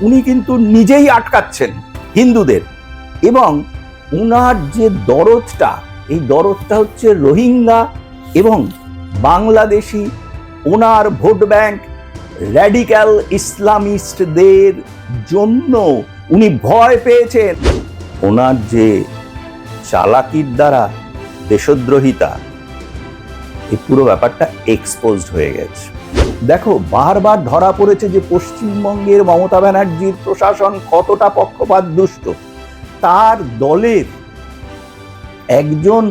উনি কিন্তু নিজেই আটকাচ্ছেন হিন্দুদের। এবং উনার যে দরদটা, এই দরদটা হচ্ছে রোহিঙ্গা এবং বাংলাদেশি ওনার ভোট ব্যাংক র্যাডিক্যাল ইসলামিস্টদের জন্য উনি ভয় পেয়েছেন। ওনার যে চালাকির দ্বারা দেশদ্রোহিতা, এই পুরো ব্যাপারটা এক্সপোজড হয়ে গেছে। দেখো, বারবার ধরা পড়েছে যে পশ্চিমবঙ্গের মমতা ব্যানার্জির প্রশাসন কতটা পক্ষপাত দুষ্ট। তার দলের একজন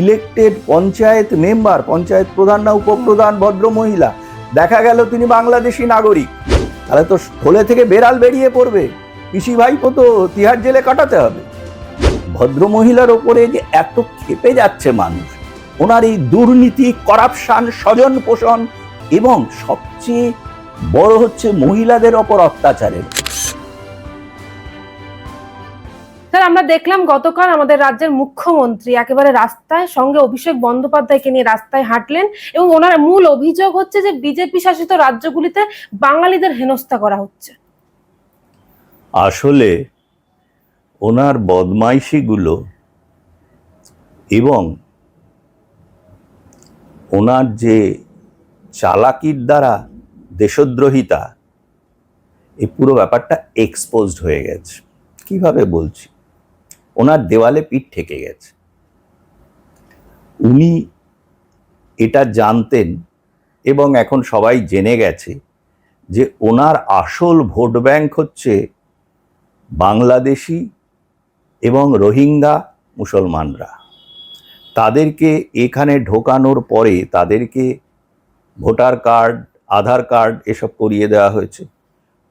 ইলেকটেড পঞ্চায়েত মেম্বার পঞ্চায়েত প্রধান না, উপপ্রধান, ভদ্র মহিলা, দেখা গেল তিনি বাংলাদেশি নাগরিক। তাহলে তো থলে থেকে বেড়াল বেরিয়ে পড়বে। পিসি ভাইপো তো তিহার জেলে কাটাতে হবে। ভদ্র মহিলার ওপরে যে এত খেপে যাচ্ছে মানুষ, ওনার এই দুর্নীতি করাপশান স্বজন পোষণ এবং সবচেয়ে বড় হচ্ছে মহিলাদের ওপর অত্যাচারের স্যার আমরা দেখলাম গতকাল আমাদের রাজ্যের মুখ্যমন্ত্রী একেবারে রাস্তায় সঙ্গে অভিষেক বন্দ্যোপাধ্যায়কে নিয়ে রাস্তায় হাঁটলেন এবং ওনার মূল অভিযোগ হচ্ছে যে বিজেপি শাসিত রাজ্যগুলিতে বাঙালিদের হেনস্থা করা হচ্ছে। আসলে ওনার বদমাইশিগুলো এবং ওনার যে চালাকির দ্বারা দেশদ্রোহিতা, এই পুরো ব্যাপারটা এক্সপোজড হয়ে গেছে। কীভাবে বলছি? ওনার দেওয়ালে পিঠ ঠেকে গেছে। উনি এটা জানতেন এবং এখন সবাই জেনে গেছে যে ওনার আসল ভোট ব্যাংক হচ্ছে বাংলাদেশি এবং রোহিঙ্গা মুসলমানরা। তাদেরকে এখানে ঢোকানোর পরে তাদেরকে ভোটার কার্ড, আধার কার্ড এসব করিয়ে দেওয়া হয়েছে।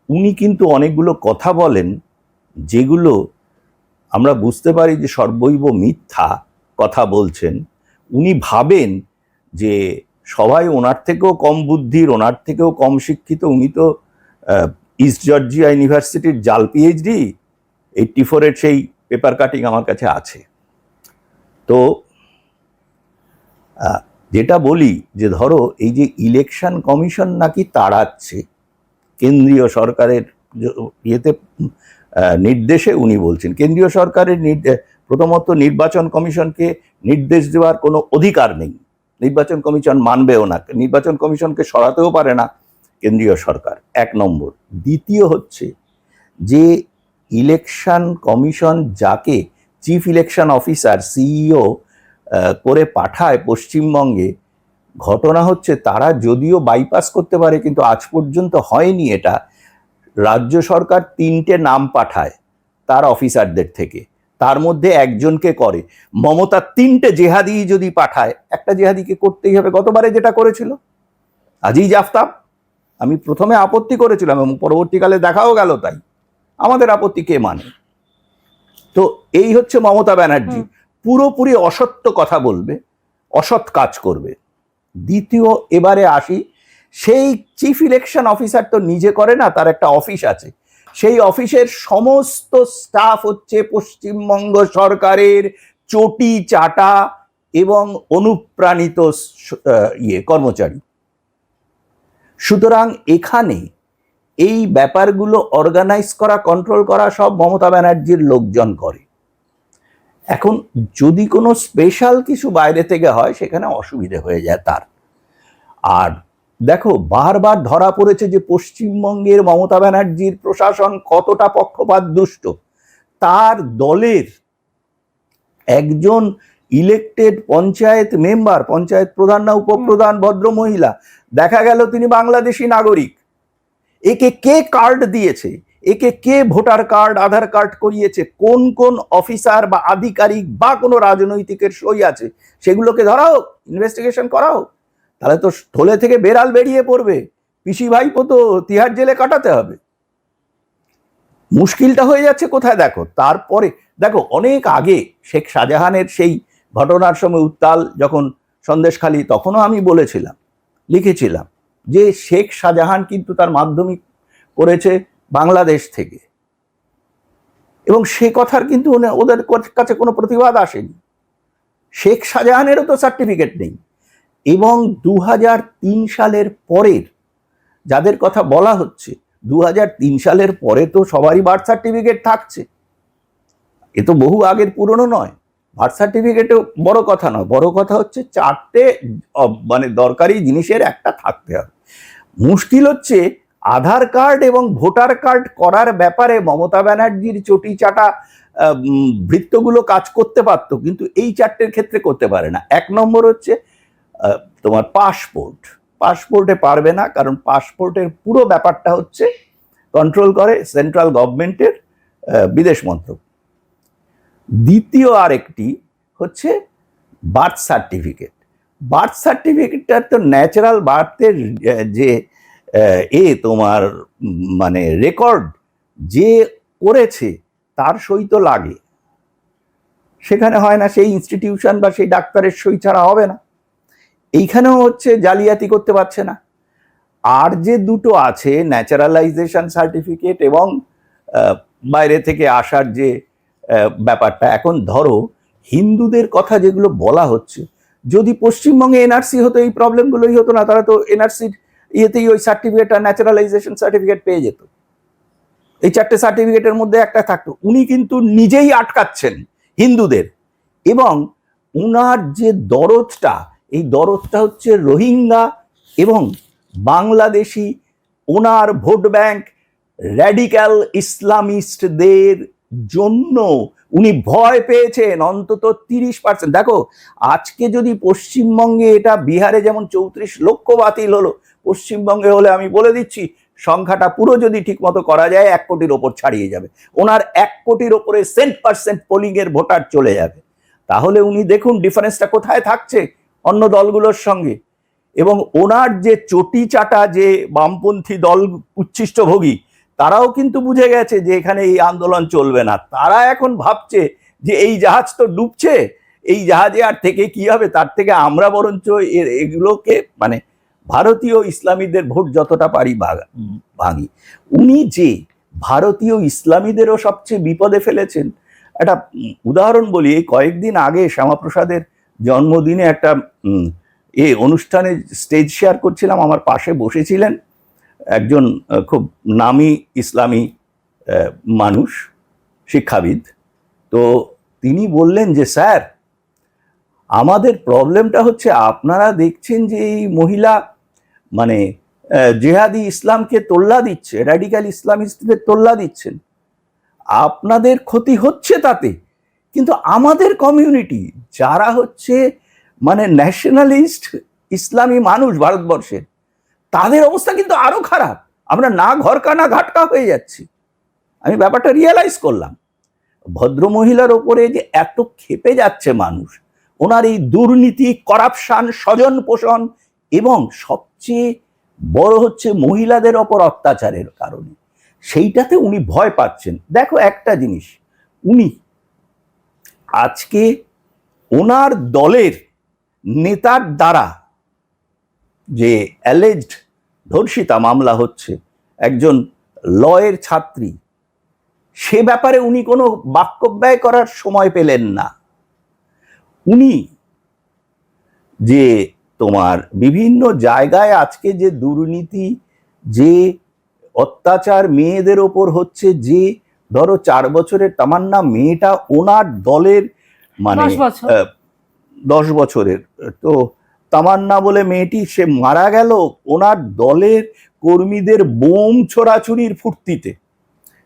উনি কিন্তু অনেকগুলো কথা বলেন যেগুলো আমরা বুঝতে পারি যে সর্বৈব মিথ্যা কথা বলছেন। উনি ভাবেন যে সবাই ওনার থেকেও কম বুদ্ধির, ওনার থেকেও কম শিক্ষিত। উনি তো ইস্ট জর্জিয়া ইউনিভার্সিটির জাল পিএইচডি এইটটি ফোরের সেই পেপার কাটিং আমার কাছে আছে। তো যেটা বলি যে ধরো এই যে ইলেকশন কমিশন নাকি তাড়াচ্ছে, কেন্দ্রীয় সরকারের ইয়েতে নির্দেশে উনি বলছেন, কেন্দ্রীয় সরকারের প্রথমত নির্বাচন কমিশনকে নির্দেশ দেওয়ার কোনো অধিকার নেই, নির্বাচন কমিশন মানবেও না, নির্বাচন কমিশনকে সরাতেও পারে না কেন্দ্রীয় সরকার, এক নম্বর। দ্বিতীয় হচ্ছে যে ইলেকশন কমিশন যাকে চিফ ইলেকশন অফিসার সিইও করে পাঠায় পশ্চিমবঙ্গে। ঘটনা হচ্ছে তারা যদিও বাইপাস করতে পারে, কিন্তু আজ পর্যন্ত হয়নি এটা। রাজ্য সরকার তিনটে নাম পাঠায় তার অফিসারদের থেকে। তার মধ্যে একজনকে করে। মমতা তিনটে জেহাদি যদি পাঠায়, একটা জেহাদিকে করতেই হবে। গতবারে যেটা করেছিল, আজিজ আফতাব, আমি প্রথমে আপত্তি করেছিলাম এবং পরবর্তীকালে দেখাও গেল তাই। আমাদের আপত্তি কে মানে? তো এই হচ্ছে মমতা ব্যানার্জি। পুরোপুরি অসত্য কথা বলবে, অসৎ কাজ করবে। দ্বিতীয়, এবারে আসি। সেই চিফ ইলেকশন অফিসার তো নিজে করে না, তার একটা অফিস আছে। সেই অফিসের সমস্ত স্টাফ হচ্ছে পশ্চিমবঙ্গ সরকারের চটি, চাটা এবং অনুপ্রাণিত ইয়ে কর্মচারী। সুতরাং এখানে এই ব্যাপারগুলো অর্গানাইজ করা কন্ট্রোল করা সব মমতা ব্যানার্জির লোকজন করে। এখন যদি কোনো স্পেশাল কিছু বাইরে থেকে হয় সেখানে অসুবিধে হয়ে যায় তার। আর দেখো বারবার ধরা পড়েছে যে পশ্চিমবঙ্গের মমতা ব্যানার্জির প্রশাসন কতটা পক্ষপাত দুষ্ট। তার দলের একজন ইলেকটেড পঞ্চায়েত মেম্বার পঞ্চায়েত প্রধান না উপপ্রধান ভদ্র মহিলা দেখা গেল তিনি বাংলাদেশি নাগরিক। একে কে কার্ড দিয়েছে? একে কে ভোটার কার্ড, আধার কার্ড করিয়েছে, কোন কোন অফিসার বা আধিকারিক বা কোনো রাজনৈতিকের সই আছে, সেগুলোকে ধরা হোক ইনভেস্টিগেশন করা হোক, তাহলে তো থলে থেকে বেড়াল বেরিয়ে পড়বে, পিসি ভাইপো তো তিহার জেলে কাটাতে হবে। মুশকিলটা হয়ে যাচ্ছে কোথায় দেখো, তারপরে দেখো অনেক আগে শেখ শাহজাহানের সেই ঘটনার সময় উত্তাল যখন সন্দেশখালী তখনও আমি বলেছিলাম, লিখেছিলাম যে শেখ শাহজাহান কিন্তু তার মাধ্যমিক করেছে বাংলাদেশ থেকে। এবং সে কথার কিন্তু ওদের কাছে কোনো প্রতিবাদ আসেনি। শেখ শাহজাহানেরও তো সার্টিফিকেট নেই। এবং দু সালের পরের যাদের কথা বলা হচ্ছে দু হাজার তিন সালের পরে তো সবারই বার্থ সার্টিফিকেট থাকছে। এ তো বহু আগের পুরনো নয়। বার্থ সার্টিফিকেটও বড় কথা নয়। বড় কথা হচ্ছে চারটে মানে দরকারি জিনিসের একটা থাকতে হবে। মুশকিল হচ্ছে আধার কার্ড এবং ভোটার কার্ড করার ব্যাপারে মমতা ব্যানার্জির চটি চাটা বৃত্তগুলো কাজ করতে পারতো, কিন্তু এই চারটের ক্ষেত্রে করতে পারে না। এক নম্বর হচ্ছে তোমার পাসপোর্ট। পাসপোর্টে পারবে না, কারণ পাসপোর্টের পুরো ব্যাপারটা হচ্ছে কন্ট্রোল করে সেন্ট্রাল গভর্নমেন্টের বিদেশ মন্ত্রক। দ্বিতীয় আরেকটি হচ্ছে বার্থ সার্টিফিকেট বার্থ সার্টিফিকেটটা তো ন্যাচারাল বার্থের যে এ তোমার মানে রেকর্ড যে করেছে, তার সই তো লাগে। সেখানে হয় না সেই ইনস্টিটিউশন বা সেই ডাক্তারের সই ছাড়া হবে না। এইখানেও হচ্ছে জালিয়াতি করতে পারছে না। আর যে দুটো আছে ন্যাচারালাইজেশন সার্টিফিকেট এবং বাইরে থেকে আসার যে ব্যাপারটা, এখন ধরো, হিন্দুদের কথা যেগুলো বলা হচ্ছে, যদি পশ্চিমবঙ্গে এনআরসি হতো, এই প্রবলেমগুলোই হতো না, তারা তো এনআরসির ইয়েতেই ওই সার্টিফিকেট আর ন্যাচারালাইজেশন সার্টিফিকেট পেয়ে যেত। এই চারটে সার্টিফিকেটের মধ্যে একটা থাকতো। উনি কিন্তু নিজেই আটকাচ্ছেন হিন্দুদের। এবং উনার যে দরদটা, এই দরদটা হচ্ছে রোহিঙ্গা এবং বাংলাদেশি ওনার ভোট ব্যাংক র্যাডিক্যাল ইসলামিস্টদের জন্য উনি ভয় পেয়েছেন, অন্তত তিরিশ পার্সেন্ট দেখো, আজকে যদি পশ্চিমবঙ্গে এটা বিহারে যেমন চৌত্রিশ লক্ষ বাতিল হলো পশ্চিমবঙ্গে হলে আমি বলে দিচ্ছি, সংখ্যাটা পুরো যদি ঠিকমতো করা যায়, এক কোটির ওপর ছাড়িয়ে যাবে। ওনার এক কোটির ওপরে সেন্ট পার্সেন্ট পোলিং এর ভোটার চলে যাবে। তাহলে উনি দেখুন ডিফারেন্সটা কোথায় থাকছে অন্য দলগুলোর সঙ্গে। এবং ওনার যে চটি চাটা যে বামপন্থী দল উচ্ছিষ্টভোগী, তারাও কিন্তু বুঝে গেছে যে এখানে এই আন্দোলন চলবে না। তারা এখন ভাবছে যে এই জাহাজ তো ডুবছে, এই জাহাজে আর থেকে কি হবে? তার থেকে আমরা বরঞ্চ এগুলোকে মানে ভারতীয় ইসলামীদের ভোট যতটা পারি ভাগ- ভাঙি। উনি যে ভারতীয় ইসলামীদেরও সবচেয়ে বিপদে ফেলেছেন একটা উদাহরণ বলি এই কয়েকদিন আগে শ্যামাপ্রসাদের জন্মদিনে একটা এ অনুষ্ঠানে স্টেজ শেয়ার করছিলাম আমার পাশে বসেছিলেন একজন খুব নামি ইসলামী মানুষ শিক্ষাবিদ। তো তিনি বললেন যে স্যার আমাদের প্রবলেমটা হচ্ছে আপনারা দেখছেন যে এই মহিলা মানে জেহাদি ইসলামকে তোল্লা দিচ্ছে র্যাডিক্যাল ইসলামিস্টদের তোল্লা দিচ্ছেন। আপনাদের ক্ষতি হচ্ছে তাতে, কিন্তু আমাদের কমিউনিটি যারা হচ্ছে মানে ন্যাশনালিস্ট ইসলামী মানুষ ভারতবর্ষের, তাদের অবস্থা কিন্তু আরও খারাপ। আমরা না ঘরকা, না ঘাটকা হয়ে যাচ্ছি। আমি ব্যাপারটা রিয়েলাইজ করলাম। ভদ্র মহিলার ওপরে যে এত খেপে যাচ্ছে মানুষ, ওনার এই দুর্নীতি করাপশন স্বজন পোষণ এবং সবচেয়ে বড় হচ্ছে মহিলাদের ওপর অত্যাচারের কারণে। সেইটাতে উনি ভয় পাচ্ছেন। দেখো একটা জিনিস, উনি আজকে ওনার দলের নেতার দ্বারা যে অ্যালেজড ধর্ষিতা মামলা হচ্ছে, একজন লয়ের ছাত্রী, সে ব্যাপারে উনি কোনো বাক্য ব্যয় করার সময় পেলেন না। উনি যে তোমার বিভিন্ন জায়গায় আজকে যে দুর্নীতি যে অত্যাচার মেয়েদের ওপর হচ্ছে যে ধরো চার বছরের তামান্না মেয়েটা ওনার দলের মানে দশ বছরের। তো তামান্না বলে মেয়েটি সে মারা গেল ওনার দলের কর্মীদের বোম ছোড়াছুরির ফুর্তিতে।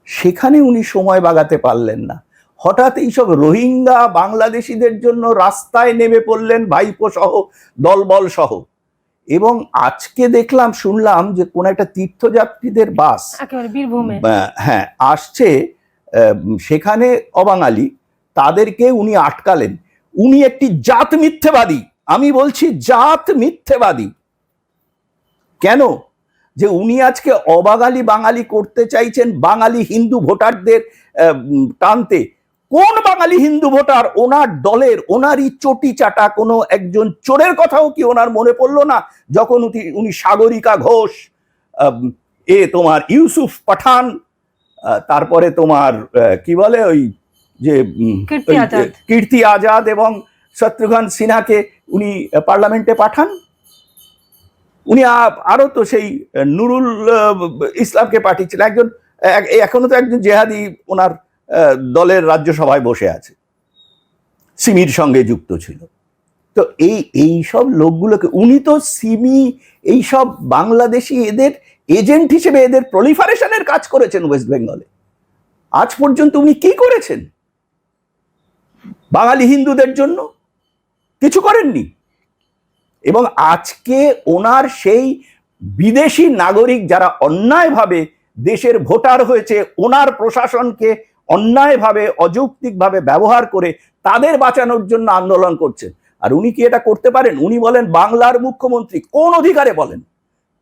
সেখানে উনি সময় বাগাতে পারলেন না। হঠাৎ এইসব রোহিঙ্গা বাংলাদেশিদের জন্য রাস্তায় নেমে পড়লেন ভাইপো সহ দলবল সহ। এবং আজকে দেখলাম শুনলাম যে কোন একটা তীর্থযাত্রীদের বাস হ্যাঁ আসছে সেখানে অবাঙালি। তাদেরকে উনি আটকালেন। উনি একটি জাত মিথ্যেবাদী। আমি বলছি জাত মিথ্যেবাদী। কেন? যে উনি আজকে অবাঙালি বাঙালি করতে চাইছেন বাঙালি হিন্দু ভোটারদের টানতে। কোন বাঙালি হিন্দু ভোটার ওনার দলের ওনারই চটি চাটা কোনো একজন চোরের কথাও কি ওনার মনে পড়ল না? যখন উনি- সাগরিকা ঘোষ এ তোমার ইউসুফ পাঠান তারপরে তোমার কি বলে ওই যে কীর্তি আজাদ। এবং শত্রুঘ্ন সিনহাকে উনি পার্লামেন্টে পাঠান। উনি আ- আরও তো সেই নুরুল ইসলামকে পাঠিয়েছিলেন। একজন এখনও তো একজন জেহাদি ওনার দলের রাজ্যসভায় বসে আছে। সিমির সঙ্গে যুক্ত ছিল। তো এই এই সব লোকগুলোকে, উনি তো সিমি, এই সব বাংলাদেশি এদের এজেন্ট হিসেবে এদের প্রলিফারেশনের কাজ করেছেন ওয়েস্ট বেঙ্গলে। আজ পর্যন্ত উনি কি করেছেন? বাঙালি হিন্দুদের জন্য? কিছু করেননি। এবং আজকে ওনার সেই বিদেশি নাগরিক যারা অন্যায়ভাবে দেশের ভোটার হয়েছে, ওনার প্রশাসনকে অন্যায়ভাবে, অযৌক্তিকভাবে ব্যবহার করে তাদের বাঁচানোর জন্য আন্দোলন করছেন আর উনি কি এটা করতে পারেন? উনি বলেন, বাংলার মুখ্যমন্ত্রী কোন অধিকারে বলেন?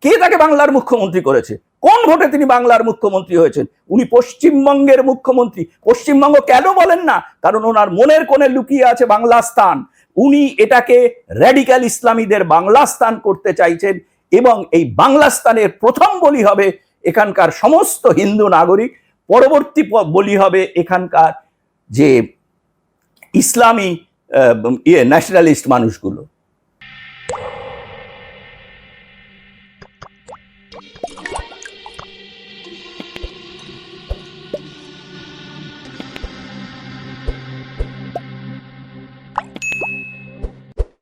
কে তাকে বাংলার মুখ্যমন্ত্রী করেছে? কোন ভোটে তিনি বাংলার মুখ্যমন্ত্রী হয়েছেন? উনি পশ্চিমবঙ্গের মুখ্যমন্ত্রী। পশ্চিমবঙ্গ কেন বলেন না? কারণ ওনার মনের কোণে লুকিয়ে আছে বাংলা স্থান। উনি এটাকে র্যাডিক্যাল ইসলামীদের বাংলা স্থান করতে চাইছেন এবং এই বাংলা স্থানের প্রথম বলি হবে এখানকার সমস্ত হিন্দু নাগরিক। পরবর্তী বলি হবে এখানকার যে ইসলামী ইয়ে ন্যাশনালিস্ট মানুষগুলো।